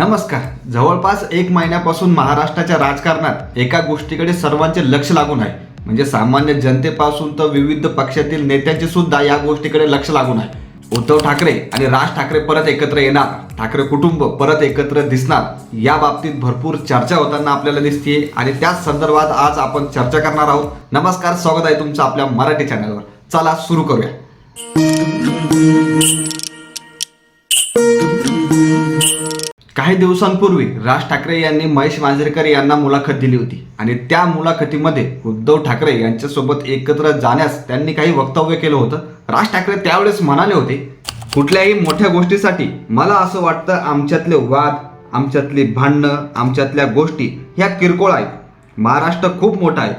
नमस्कार. जवळपास एक महिन्यापासून महाराष्ट्राच्या राजकारणात एका गोष्टीकडे सर्वांचे लक्ष लागून आहे. म्हणजे सामान्य जनतेपासून तर विविध पक्षातील नेत्यांचे सुद्धा या गोष्टीकडे लक्ष लागून आहे. उद्धव ठाकरे आणि राज ठाकरे परत एकत्र येणार. ठाकरे कुटुंब परत एकत्र दिसणार. या बाबतीत भरपूर चर्चा होताना आपल्याला दिसते आणि त्याच संदर्भात आज आपण चर्चा करणार आहोत. नमस्कार स्वागत आहे तुमचं आपल्या मराठी चॅनलवर चला सुरू करूया. काही दिवसांपूर्वी राज ठाकरे यांनी महेश मांजरेकर यांना मुलाखत दिली होती. आणि त्या मुलाखतीमध्ये उद्धव ठाकरे यांच्यासोबत एकत्र जाण्यास त्यांनी काही वक्तव्य केलं होतं. राज ठाकरे त्यावेळेस म्हणाले होते कुठल्याही मोठ्या गोष्टीसाठी मला असं वाटतं आमच्यातले वाद आमच्यातली भांडणं आमच्यातल्या गोष्टी ह्या किरकोळ आहेत. महाराष्ट्र खूप मोठा आहे.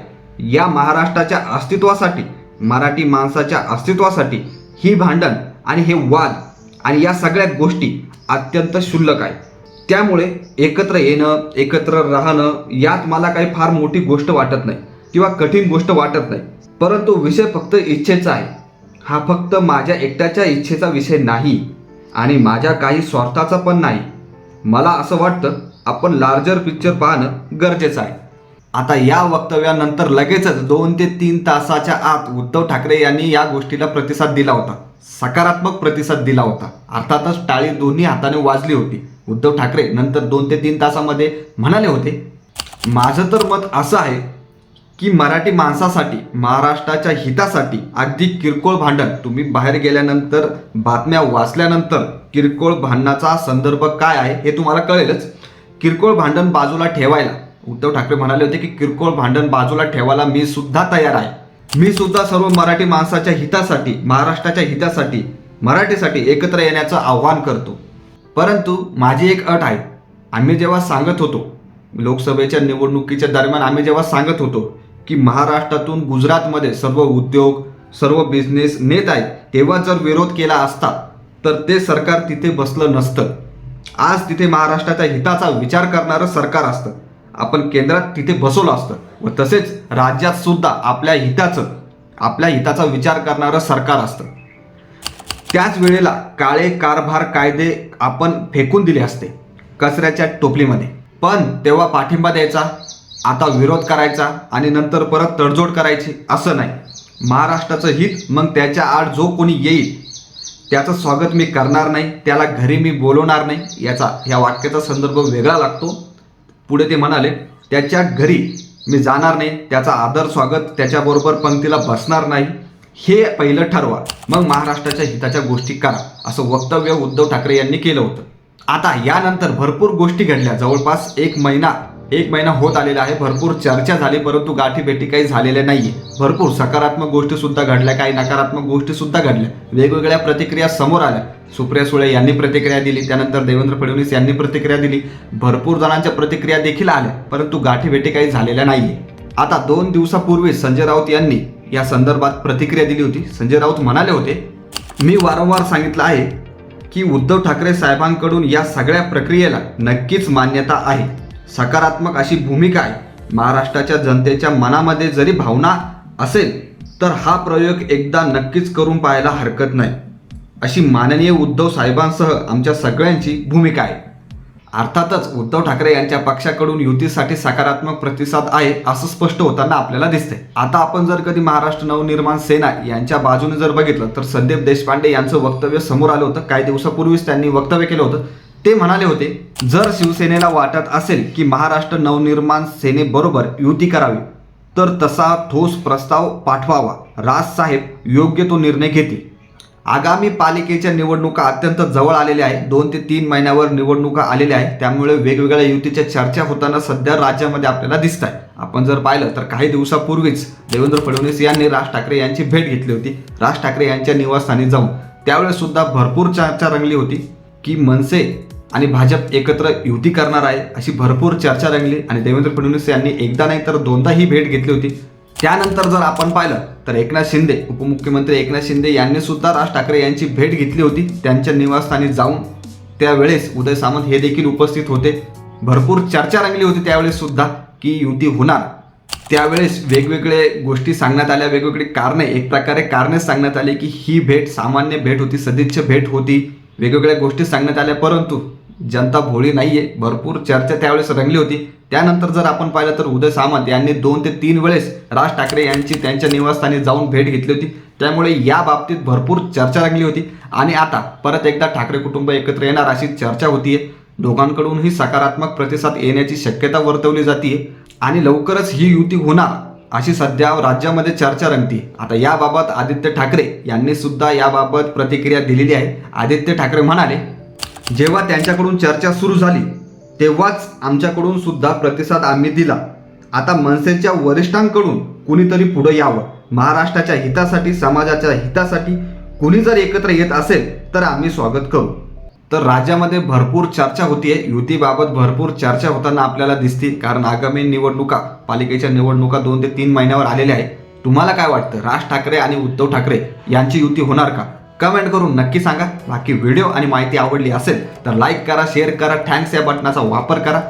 या महाराष्ट्राच्या अस्तित्वासाठी मराठी माणसाच्या अस्तित्वासाठी ही भांडण आणि हे वाद आणि या सगळ्या गोष्टी अत्यंत क्षुल्लक आहे त्यामुळे एकत्र येणं एकत्र राहणं यात मला काही फार मोठी गोष्ट वाटत नाही किंवा कठीण गोष्ट वाटत नाही. परंतु विषय फक्त इच्छेचा आहे. हा फक्त माझ्या एकट्याच्या इच्छेचा विषय नाही आणि माझ्या काही स्वार्थाचा पण नाही. मला असं वाटतं आपण लार्जर पिक्चर पाहणं गरजेचं आहे. आता या वक्तव्यानंतर लगेचच दोन ते तीन तासाच्या आत उद्धव ठाकरे यांनी या गोष्टीला प्रतिसाद दिला होता. सकारात्मक प्रतिसाद दिला होता. अर्थातच टाळी दोन्ही हाताने वाजली होती. उद्धव ठाकरे नंतर दोन ते तीन तासामध्ये म्हणाले होते माझं तर मत असं आहे की मराठी माणसासाठी महाराष्ट्राच्या हितासाठी अगदी किरकोळ भांडण. तुम्ही बाहेर गेल्यानंतर बातम्या वाचल्यानंतर किरकोळ भांडणाचा संदर्भ काय आहे हे तुम्हाला कळेलच. किरकोळ भांडण बाजूला ठेवायला. उद्धव ठाकरे म्हणाले होते की किरकोळ भांडण बाजूला ठेवायला मी सुद्धा तयार आहे. मी सुद्धा सर्व मराठी माणसाच्या हितासाठी महाराष्ट्राच्या हितासाठी मराठीसाठी एकत्र येण्याचं आव्हान करतो. परंतु माझी एक अट आहे. आम्ही जेव्हा सांगत होतो लोकसभेच्या निवडणुकीच्या दरम्यान आम्ही जेव्हा सांगत होतो की महाराष्ट्रातून गुजरातमध्ये सर्व उद्योग सर्व बिझनेस नेत आहेत तेव्हा जर विरोध केला असता तर ते सरकार तिथे बसलं नसतं. आज तिथे महाराष्ट्राच्या हिताचा विचार करणारं सरकार असतं. आपण केंद्रात तिथे बसवलं असतं व तसेच राज्यात सुद्धा आपल्या हिताचं आपल्या हिताचा विचार करणारं सरकार असतं. त्याच वेळेला काळे कारभार कायदे आपण फेकून दिले असते कचऱ्याच्या टोपलीमध्ये. पण तेव्हा पाठिंबा द्यायचा आता विरोध करायचा आणि नंतर परत तडजोड करायची असं नाही. महाराष्ट्राचं हित मग त्याच्या आड जो कोणी येईल त्याचं स्वागत मी करणार नाही त्याला घरी मी बोलवणार नाही याचा या वाक्याचा संदर्भ वेगळा लागतो. पुढे ते म्हणाले त्याच्या घरी मी जाणार नाही त्याचा आदर स्वागत त्याच्याबरोबर पंक्तीला बसणार नाही हे पहिलं ठरवा. मग महाराष्ट्राच्या हिताच्या गोष्टी करा असं वक्तव्य उद्धव ठाकरे यांनी केलं होतं. आता यानंतर भरपूर गोष्टी घडल्या. जवळपास एक महिना एक महिना होत आलेला आहे. भरपूर चर्चा झाली परंतु गाठीभेटी काही झालेल्या नाही भरपूर सकारात्मक गोष्टी सुद्धा घडल्या काही नकारात्मक गोष्टी सुद्धा घडल्या. वेगवेगळ्या प्रतिक्रिया समोर आल्या. सुप्रिया सुळे यांनी प्रतिक्रिया दिली त्यानंतर देवेंद्र फडणवीस यांनी प्रतिक्रिया दिली. भरपूर जणांच्या प्रतिक्रिया देखील आल्या परंतु गाठीभेटी काही झालेल्या नाही आता दोन दिवसापूर्वी संजय राऊत यांनी या संदर्भात प्रतिक्रिया दिली होती. संजय राऊत म्हणाले होते मी वारंवार सांगितलं आहे की उद्धव ठाकरे साहेबांकडून या सगळ्या प्रक्रियेला नक्कीच मान्यता आहे. सकारात्मक अशी भूमिका आहे. महाराष्ट्राच्या जनतेच्या मनामध्ये जरी भावना असेल तर हा प्रयोग एकदा नक्कीच करून पाहायला हरकत नाही. अशी माननीय उद्धव साहेबांसह आमच्या सगळ्यांची भूमिका आहे. अर्थातच उद्धव ठाकरे यांच्या पक्षाकडून युतीसाठी सकारात्मक प्रतिसाद आहे असं स्पष्ट होताना आपल्याला दिसते आता आपण जर कधी महाराष्ट्र नवनिर्माण सेना यांच्या बाजूने जर बघितलं तर संदीप देशपांडे यांचं वक्तव्य समोर आलं होतं. काही दिवसापूर्वीच त्यांनी वक्तव्य केलं होतं. ते म्हणाले होते जर शिवसेनेला वाटत असेल की महाराष्ट्र नवनिर्माण सेनेबरोबर युती करावी तर तसा ठोस प्रस्ताव पाठवावा. राज साहेब योग्य तो निर्णय घेतील. आगामी पालिकेच्या निवडणुका अत्यंत जवळ आलेल्या आहे दोन ते तीन महिन्यावर निवडणुका आलेल्या आहेत. त्यामुळे वेगवेगळ्या युतीच्या चर्चा होताना सध्या राज्यामध्ये आपल्याला दिसत आहे आपण जर पाहिलं तर काही दिवसापूर्वीच देवेंद्र फडणवीस यांनी राज ठाकरे यांची भेट घेतली होती. राज ठाकरे यांच्या निवासस्थानी जाऊन त्यावेळेस सुद्धा भरपूर चर्चा रंगली होती की मनसे आणि भाजप एकत्र युती करणार आहे अशी भरपूर चर्चा रंगली आणि देवेंद्र फडणवीस यांनी एकदा नाही तर दोनदा ही भेट घेतली होती. त्यानंतर जर आपण पाहिलं तर एकनाथ शिंदे उपमुख्यमंत्री एकनाथ शिंदे यांनी सुद्धा राज ठाकरे यांची भेट घेतली होती. त्यांच्या निवासस्थानी जाऊन त्यावेळेस उदय सामंत हे देखील उपस्थित होते. भरपूर चर्चा रंगली होती त्यावेळेस सुद्धा की युती होणार. त्यावेळेस वेगवेगळे गोष्टी सांगण्यात आल्या वेगवेगळी कारणे एक प्रकारे कारणे सांगण्यात आली की ही भेट सामान्य भेट होती सदिच्छ भेट होती. वेगवेगळ्या गोष्टी सांगण्यात आल्या परंतु जनता भोळी नाही आहे भरपूर चर्चा त्यावेळेस रंगली होती. त्यानंतर जर आपण पाहिलं तर उदय सामंत यांनी दोन ते तीन वेळेस राज ठाकरे यांची त्यांच्या निवासस्थानी जाऊन भेट घेतली होती. त्यामुळे या बाबतीत भरपूर चर्चा रंगली होती. आणि आता परत एकदा ठाकरे कुटुंब एकत्र येणार अशी चर्चा होतीये. दोघांकडूनही सकारात्मक प्रतिसाद येण्याची शक्यता वर्तवली जाते आणि लवकरच ही युती होणार अशी सध्या राज्यामध्ये चर्चा रंगती. आता याबाबत आदित्य ठाकरे यांनी सुद्धा याबाबत प्रतिक्रिया दिलेली आहे. आदित्य ठाकरे म्हणाले जेव्हा त्यांच्याकडून चर्चा सुरू झाली तेव्हाच आमच्याकडून सुद्धा प्रतिसाद आम्ही दिला. आता मनसेच्या वरिष्ठांकडून कुणीतरी पुढे यावं. महाराष्ट्राच्या हितासाठी समाजाच्या हितासाठी कुणी जर एकत्र येत असेल तर आम्ही स्वागत करू. तर राज्यामध्ये भरपूर चर्चा होतीये. युतीबाबत भरपूर चर्चा होताना आपल्याला दिसते. कारण आगामी निवडणुका पालिकेच्या निवडणुका दोन ते तीन महिन्यावर आलेल्या आहे तुम्हाला काय वाटतं? राज ठाकरे आणि उद्धव ठाकरे यांची युती होणार का? कमेंट करून नक्की सांगा. बाकी व्हिडिओ आणि माहिती आवडली असेल तर लाईक करा शेअर करा थँक्स या बटनाचा वापर करा.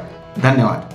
धन्यवाद.